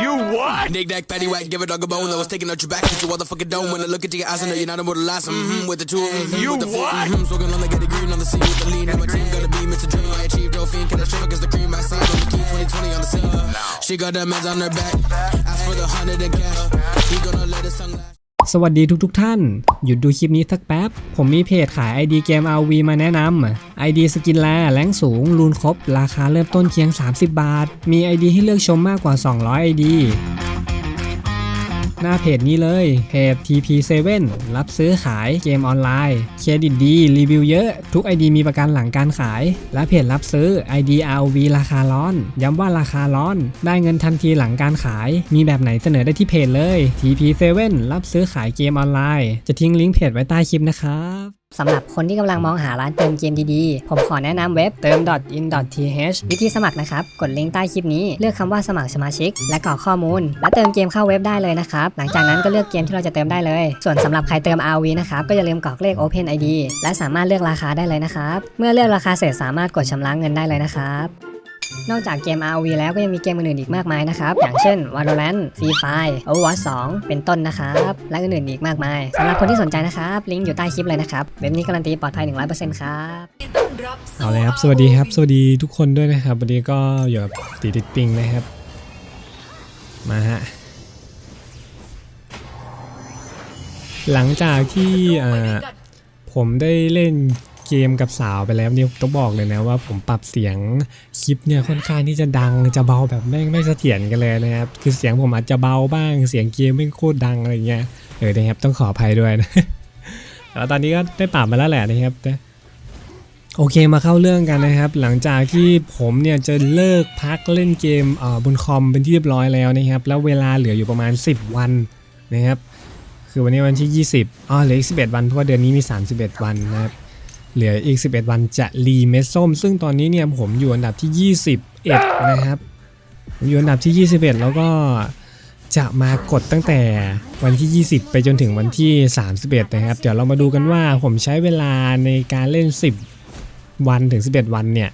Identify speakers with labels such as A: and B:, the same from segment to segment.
A: You what?
B: Nick Nack, Patty Whack, give a dog a bone. I was taking out your back, hit your motherfucking dome. When I look into your eyes, I know you're not immortalized. Mm-hmm, with the two, mm-hmm,
A: You
B: with the four,
A: what?
B: mm-hmm, smoking on the get green on the scene with the lean. And my team gonna be Mr. Dream. I achieved Dolphin, can I show against the cream? I signed on the key 2020 on the scene. She got meds on her back. Ask for the hundred and cash. He gonna let tongue lash.
C: สวัสดีทุกๆทท่าน หยุดดูคลิปนี้สักแป๊บ ผมมีเพจขาย ID เกม RV มาแนะนำ ID สกินแลแรงสูง รูนครบ ราคาเริ่มต้นเพียง 30 บาท มี ID ให้เลือกชมมากกว่า 200 ID หน้าเพจนี้เลย เพจ TP7 รับซื้อขายเกมออนไลน์ เครดิตดี รีวิวเยอะ ทุก ID มีประกันหลังการขาย และเพจรับซื้อ ID ROV ราคาร้อน ย้ำว่าราคาร้อน ได้เงินทันทีหลังการขาย มีแบบไหนเสนอได้ที่เพจเลย TP7 รับซื้อขายเกมออนไลน์ จะทิ้งลิงก์เพจไว้ใต้คลิปนะครับ
D: สำหรับคนที่กำลังมองหาร้านเติมเกมดีๆ ผมขอแนะนำเว็บเติม .in.th วิธีสมัครนะครับ กดลิงก์ใต้คลิปนี้ เลือกคำว่าสมัครสมาชิก และกรอกข้อมูล และเติมเกมเข้าเว็บได้เลยนะครับ หลังจากนั้นก็เลือกเกมที่เราจะเติมได้เลย ส่วนสำหรับใครเติม RV นะครับ ก็อย่าลืมกรอกเลข Open ID และสามารถเลือกราคาได้เลยนะครับ เมื่อเลือกราคาเสร็จสามารถกดชำระเงินได้เลยนะครับ นอกจากเกม R.O.V. แล้วก็ยังมีเกมอื่นๆอีกมากมายนะครับ อย่างเช่น Valorant Free Fire Overwatch 2 เป็นต้นนะครับ และอื่นๆอีกมากมายสำหรับคนที่สนใจนะครับ ลิงก์อยู่ใต้คลิปเลยนะครับ เว็บนี้การันตีปลอดภัย 100%ครับ
C: เอาเลยครับ สวัสดีครับ สวัสดีทุกคนด้วยนะครับ วันนี้ก็อยู่กับตีติดปิงนะครับ มาฮะ หลังจากที่ผมได้เล่น เกมกับสาวไปแล้วเนี่ยต้องบอกเลยนะว่าผมปรับเสียงคลิปเนี่ยค่อนข้างที่จะดังจะเบาแบบไม่ไม่เสถียรกันเลยนะครับคือเสียงผมอาจจะเบาบ้างเสียงเกมไม่โคตรดังอะไรเงี้ยเออนะครับต้องขออภัยด้วยนะแล้วตอนนี้ก็ได้ปรับมาแล้วแหละนะครับโอเคมาเข้าเรื่องกันนะครับ หลังจากที่ผมเนี่ยจะเลิกพักเล่นเกมเอ่อบนคอมเป็นที่เรียบร้อยแล้วนะครับ แล้วเวลาเหลืออยู่ประมาณ 10 วันนะครับ คือวันนี้วันที่ 20อ๋อเหลืออีก11 วันเพราะว่าเดือนนี้มี 31 วันนะครับ เหลืออีก 11 วันจะรีเมสส้ม ซึ่งตอนนี้เนี่ยผมอยู่อันดับที่ 21 นะครับผมอยู่อันดับที่ 21 แล้วก็จะมากดตั้งแต่วันที่ 20 ไปจนถึงวันที่ 31 นะครับ เดี๋ยวเรามาดูกันว่าผมใช้เวลาในการเล่น 10 วันถึง 11 วันเนี่ย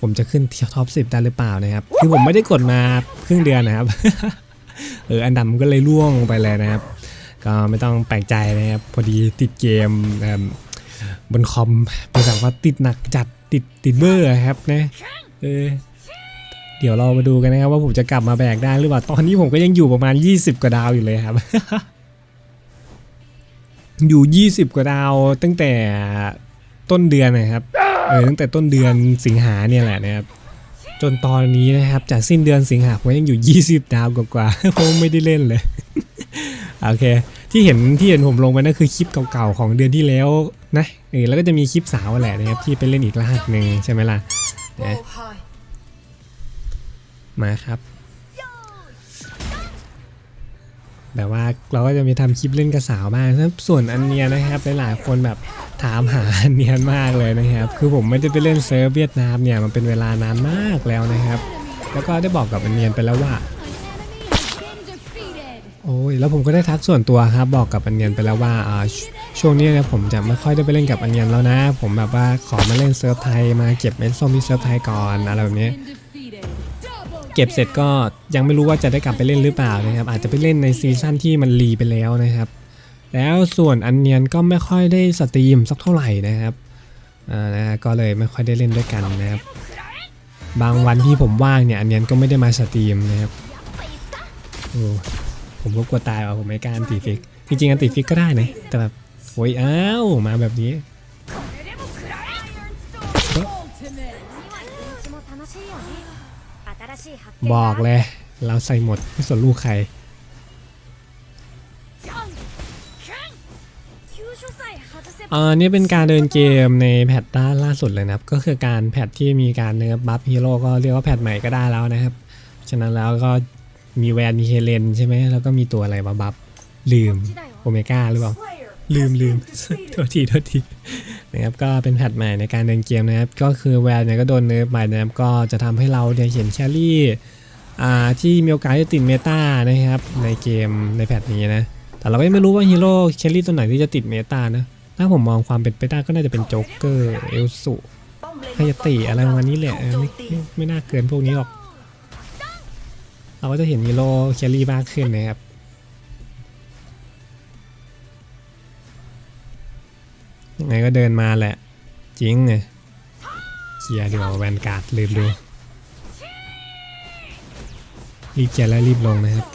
C: ผมจะขึ้นท็อป 10 ได้หรือเปล่านะครับ คือผมไม่ได้กดมาครึ่งเดือนนะครับ เอออันดับมันก็เลยล่วงไปเลยนะครับ ก็ไม่ต้องแปลกใจนะครับ พอดีติดเกมเอิ่ม บนคอมเป็นแบบว่าติดหนักจัดติดติดเบอร์ครับนะเออเดี๋ยวเรามาดูกันนะครับว่าผมจะกลับมาแบกได้หรือเปล่าตอนนี้ผมก็ยังอยู่ประมาณ 20 กว่าดาวอยู่เลยครับ อยู่ 20 กว่าดาวตั้งแต่ต้นเดือนนะครับเออตั้งแต่ต้นเดือนสิงหาเนี่ยแหละนะครับจนตอนนี้นะครับจากสิ้นเดือนสิงหาผมยังอยู่ 20 ดาวกว่าๆเพราะไม่ได้เล่นเลย โอเค ที่เห็นที่เห็นผมลงไปนั่นคือคลิปเก่าๆของเดือนที่แล้วนะเออแล้วก็จะมีคลิปสาวแหละนะครับที่ไปเล่นอีกรหัสหนึ่งใช่ไหมล่ะนะมาครับ แบบว่าเราก็จะมีทำคลิปเล่นกับสาวบ้างครับส่วนอันเนียนะครับหลายๆคนแบบถามหาอันเนียนมากเลยนะครับ คือผมไม่ได้ไปเล่นเซิร์ฟเวียดนามเนี่ยมันเป็นเวลานานมากแล้วนะครับ แล้วก็ได้บอกกับอันเนียนไปแล้วว่า โอ้ยแล้วผมก็ได้ทักส่วนตัวครับบอกกับอันเนียนไปแล้วว่าช่วงนี้เนี่ยผมจะไม่ค่อยได้ไปเล่นกับอันเนียนแล้วนะ ผมแบบว่าขอมาเล่นเซิร์ฟไทยมาเก็บเม็ดส้มที่เซิร์ฟไทยก่อนอะไรแบบนี้เก็บเสร็จก็ยังไม่รู้ว่าจะได้กลับไปเล่นหรือเปล่านะครับอาจจะไปเล่นในซีซั่นที่มันรีไปแล้วนะครับ แล้วส่วนอันเนียนก็ไม่ค่อยได้สตรีมสักเท่าไหร่นะครับอ่านะฮะก็เลยไม่ค่อยได้เล่นด้วยกันนะครับบางวันที่ผมว่างเนี่ยอันเนียนก็ไม่ได้มาสตรีมนะครับโอ้ ผมก็กลัวตายว่ะผมไม่กล้าอันตีฟิก จริงๆอันตีฟิกก็ได้นะ แต่แบบโอ้ยอ้าวมาแบบนี้บอกเลย เราใส่หมดไม่สนลูกใครอ่อนี่เป็นการเดินเกมในแพทด้านล่าสุดเลยนะครับ ก็คือการแพทที่มีการเนื้อบัฟฮีโร่ก็เรียกว่าแพทใหม่ก็ได้แล้วนะครับ ฉะนั้นแล้วก็ มีแวนมีเฮเลนใช่ไหมแล้วก็มีตัวอะไรมาบัฟลืมโอเมก้าหรือเปล่าลืมลืมโทษทีโทษทีนะครับก็เป็นแพทใหม่ในการเดินเกมนะครับ ก็คือแวนเนี่ยก็โดนเนิร์ฟใหม่นะครับ ก็จะทำให้เราเนี่ยเห็นแครี่อ่าที่มีโอกาสจะติดเมตานะครับในเกมในแพทนี้นะ แต่เราก็ยังไม่รู้ว่าฮีโร่แครี่ตัวไหนที่จะติดเมตานะ ถ้าผมมองความเป็นไปได้ก็น่าจะเป็นโจ๊กเกอร์เอลสุไฮยาติอะไรประมาณนี้แหละไม่ไม่น่าเกินพวกนี้หรอก เราก็จะเห็นมีโลแคลรี่มากขึ้นนะครับยังไงก็เดินมาแหละ จริงเนี่ยเคียดีกว่าแวนการ์ดลืมดูรีบเคีรและรีบลงนะครับ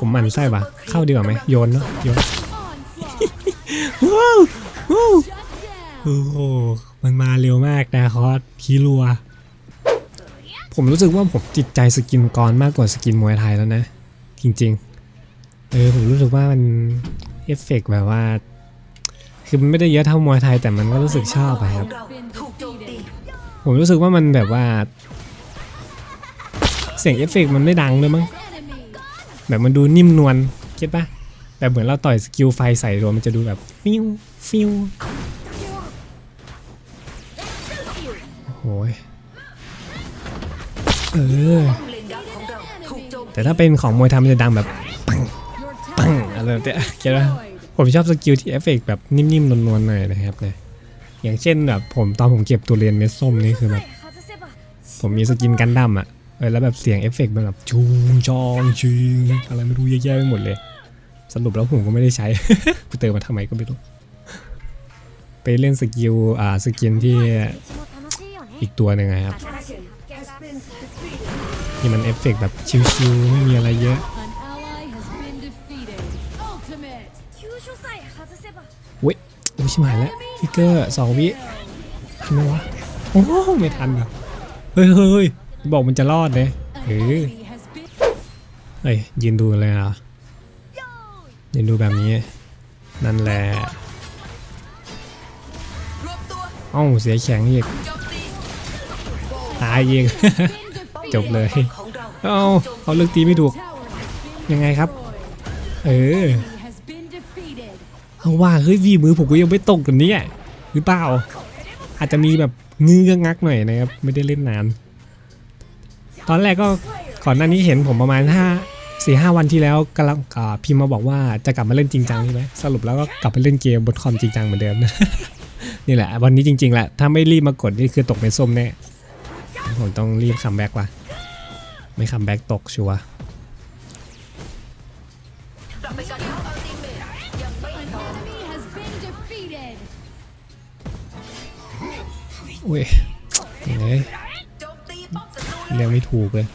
C: ผมมันใช่ปะเข้าดีกว่าไหมโยนเนาะโยน ว้าวว้าวโอ้โหมันมาเร็วมากนะคอสคีรัว ผมรู้สึกว่าผมจิตใจสกินกรมากกว่าสกินมวยไทยแล้วนะ จริงๆ เออผมรู้สึกว่ามันเอฟเฟกต์แบบว่า คือมันไม่ได้เยอะเท่ามวยไทยแต่มันก็รู้สึกชอบอะครับ ผมรู้สึกว่ามันแบบว่า เสียงเอฟเฟกต์มันไม่ดังเลยมั้งแบบมันดูนิ่มนวลเก็ตปะ แต่เหมือนเราต่อยสกิลไฟใส่รวมมันจะดูแบบฟิวฟิวโอ้ยเออแต่ถ้าเป็นของมวยทำมันจะดังแบบปังปังอะไรแบบเนี้ยเข้าใจผมชอบสกิลที่เอฟเฟกแบบนิ่มๆนวลๆหน่อยนะครับเนี่ยอย่างเช่นแบบผมตอนผมเก็บตัวเรียนเม็ดส้มนี่คือแบบผมมีสกินกันดั้มอะเออแล้วแบบเสียงเอฟเฟกต์แบบชูงชองชิงอะไรไม่รู้แย่ๆไปหมดเลย สรุปแล้วผมก็ไม่ได้ใช้กูเติมมาทำไมก็ไม่รู้ ไปเล่นสกิลอ่าสกินที่อีกตัวหนึ่งครับที่มันเอฟเฟกแบบชิวๆไม่มีอะไรเยอะ
A: เว้
C: ยโอ้ชิมายแล้วทิกเกอร์สองวิทำไมวะโอ้ไม่ทันอะเฮ้ยเฮ้ยบอกมันจะรอดเลยเออเฮ้ยยืนดูเลยนะ รอยืนดูแบบนี้ นั่นแหละ
E: รวมตัว
C: เอ้าเสียแข็งอีก
E: โจมตี
C: ตายอีก
F: been
C: จบ
F: defeated.
C: เลย
E: ของเรา
C: เอ้าเขาเลือกตีไม่ถูก
F: Tower has been
C: ยังไงครับ
F: destroyed.
C: เออ
F: Enemy has been defeated.
C: เอาว่าเฮ้ยวีมือผมก็ยังไม่ตกกันเนี่ยหรือเปล่า อาจจะมีแบบงื้องักหน่อยนะครับ ไม่ได้เล่นนาน ตอนแรกก็ก่อนหน้านี้เห็นผมประมาณห้า สี่ห้าวันที่แล้วกำลังพิมพ์มาบอกว่าจะกลับมาเล่นจริงจังใช่ไหมสรุปแล้วก็กลับไปเล่นเกมบนคอมจริงจังเหมือนเดิมนะนี่แหละ วันนี้จริงๆแหละถ้าไม่รีบมากดนี่คือตกเป็นส้มแน่ผมต้องรีบคัมแบ็กว่ะไม่คัมแบ็กตกชัวร์
E: อุ้ย
C: ยังไง
E: โจมตีป้อมศัตรู
C: เรียกไม่ถูกเลย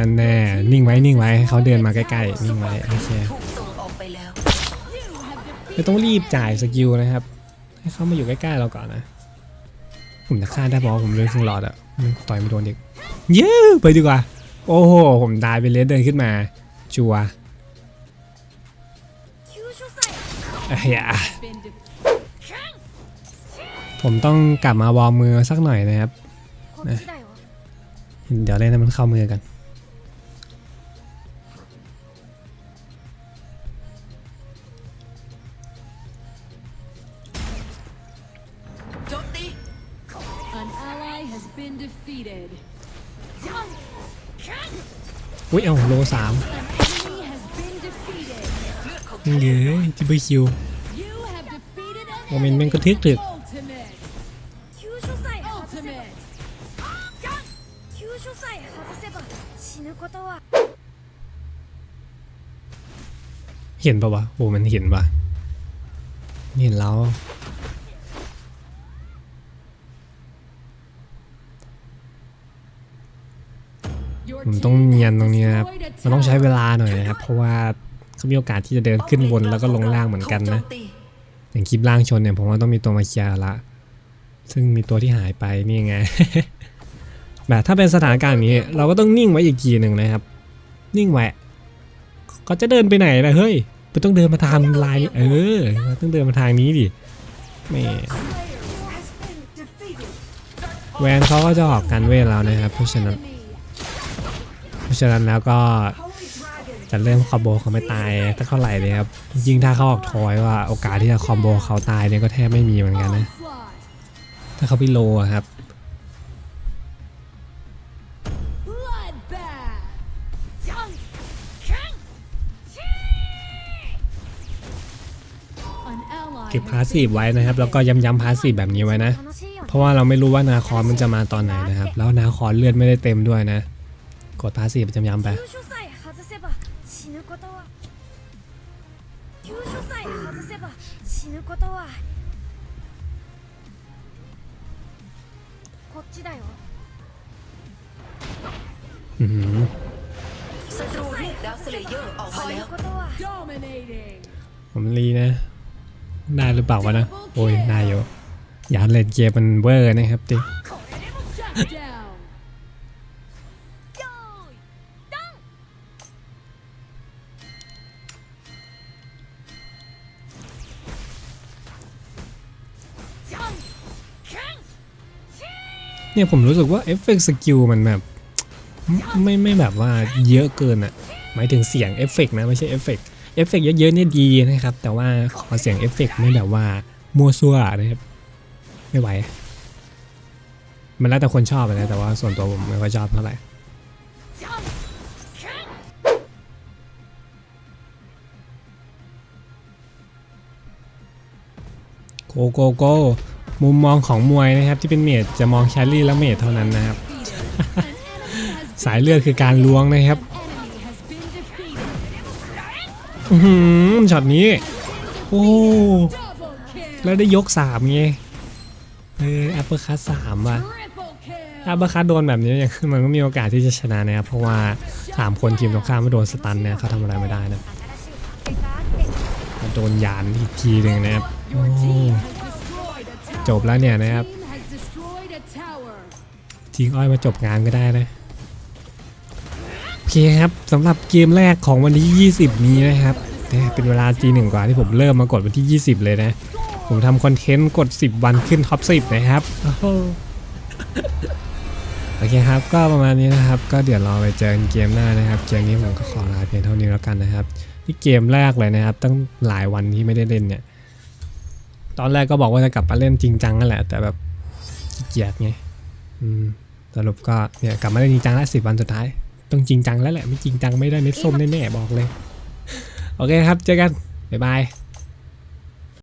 C: ั่นแน่นิ่งไว้นิ่งไว้เขาเดินมาใกล้ๆนิ่งไว้โอเค
E: ไม่
C: ต้องรีบจ่ายสกิลนะครับ ให้เขามาอยู่ใกล้ๆเราก่อนนะผมจะฆ่าได้บอกผมเลยครึ่งหลอดอะมันต่อยไม่โดนอีกเย้ไปดีกว่า โอ้โห ผมตายไปเลสเดินขึ้นมา จัวไอย่าผมต้องกลับมาวอร์มมือสักหน่อยนะครับ เดี๋ยวเล่นให้มันเข้ามือกัน
F: been defeated.
C: อุ้ยเอาโลสาม
F: An enemy has been defeated.
C: ยังเยอะจิบเบอร์คิว
F: You have defeated an
C: โมเมนต์แม่งก็ทึกถึก
F: ultimate.
A: 急所さえ外せば
F: Ultimate.
A: 急所さえ外せば死ぬことは
C: เห็นปะวะโอ้มันเห็นปะไม่เห็นแล้ว ผมต้องเนียนตรงนี้นะครับมันต้องใช้เวลาหน่อยนะครับ เพราะว่าเขามีโอกาสที่จะเดินขึ้นบนแล้วก็ลงล่างเหมือนกันนะ อย่างคลิปล่างชนเนี่ยผมว่าต้องมีตัวมาเคลียร์ละ ซึ่งมีตัวที่หายไปนี่ไง แบบถ้าเป็นสถานการณ์นี้ เราก็ต้องนิ่งไว้อีกทีหนึ่งนะครับ นิ่งไว้ก็จะเดินไปไหนล่ะเฮ้ยมันต้องเดินมาทางลายนี้เออต้องเดินมาทางนี้ดิแม่แวนเขาก็จะออกกันเวทแล้วนะครับเพราะฉะนั้น เพราะฉะนั้นแล้วก็จะเริ่มคอมโบเขาไม่ตายถ้าเท่าไหร่เลยครับยิ่งถ้าเขาออกทอยว่าโอกาสที่จะคอมโบเขาตายเนี่ยก็แทบไม่มีเหมือนกันนะ ถ้าเขาไปโลครับเก็บพาสซีฟไว้นะครับ แล้วก็ย้ำๆพาสซีฟแบบนี้ไว้นะ เพราะว่าเราไม่รู้ว่านาคอนมันจะมาตอนไหนนะครับ แล้วนาคอนเลือดไม่ได้เต็มด้วยนะ กดพาสีป
E: ระจำยามไปอืม
C: ผมรีนะได้หรือเปล่าวะนะ โอ้ยได้อยู่อย่าเล่นเกมมันเวอร์นะครับดิ เนี่ยผมรู้สึกว่าเอฟเฟกต์สกิลมันแบบไม่ไม่แบบว่าเยอะเกินอะหมายถึงเสียงเอฟเฟกต์นะไม่ใช่เอฟเฟกต์เอฟเฟกต์เยอะๆเนี่ยดีนะครับ แต่ว่าขอเสียงเอฟเฟกต์ไม่แบบว่ามัวซัวนะครับไม่ไหว มันแล้วแต่คนชอบนะแต่ว่าส่วนตัวผมไม่ค่อยชอบเท่าไหร่โกโกโก มุมมองของมวยนะครับที่เป็นเมดจะมองแชลรี่และเมดเท่านั้นนะครับ สายเลือดคือการล้วงนะครับอืมช็อตนี้ โอ้แล้วได้ยกสามไงเออแอปเปิลคัสสามว่ะแอปเปิลคัสโดนแบบนี้อย่างมันก็มีโอกาสที่จะชนะนะครับ เพราะว่าสามคนทีมตรงข้ามไม่โดนสตันเนี่ยเขาทำอะไรไม่ได้นะโดนยานอีกทีหนึ่งนะครับ จบแล้วเนี่ยนะครับ
F: Team has destroyed a tower.
C: ทิ้งอ้อยมาจบงานก็ได้นะโอเคครับสำหรับเกมแรกของวันที่ 20 นี้นะครับเนี่ยเป็นเวลาจีหนึ่งกว่าที่ผมเริ่มมากดวันที่ 20 เลยนะ ผมทำคอนเทนต์กด 10 วันขึ้นท็อป 10 นะครับโอเคครับ ก็ประมาณนี้นะครับ ก็เดี๋ยวรอไปเจอกันเกมหน้านะครับ เกมนี้ผมก็ขอลาเพียงเท่านี้แล้วกันนะครับนี่เกมแรกเลยนะครับ ตั้งหลายวันที่ไม่ได้เล่นเนี่ย ตอนแรกก็บอกว่าจะกลับมาเล่นจริงจังนั่นแหละ แต่แบบเกียดไงอืมสรุปก็เนี่ยกลับมาเล่นจริงจังแล้วสิบวันสุดท้าย ต้องจริงจังแล้วแหละไม่จริงจังไม่ได้เม็ดส้มแน่ๆบอกเลย โอเคครับเจอกันบ๊ายบาย